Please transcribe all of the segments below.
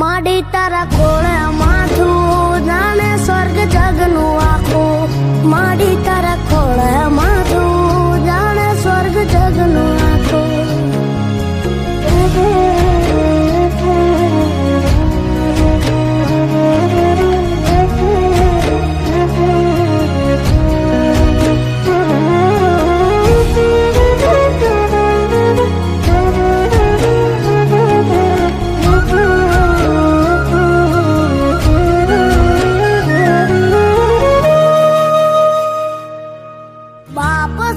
માડી તારા કોળે માથું જાણે સ્વર્ગ જગનું આખું. માડી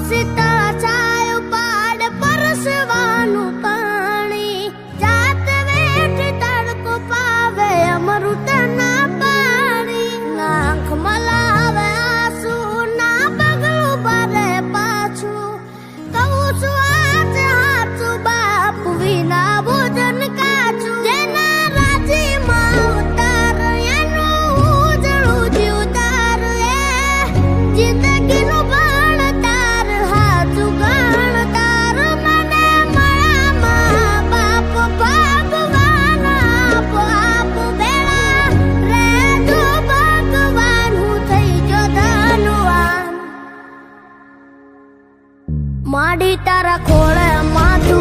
se ಮಾಡಿ ತರ ಕೋಳ ಮಾತು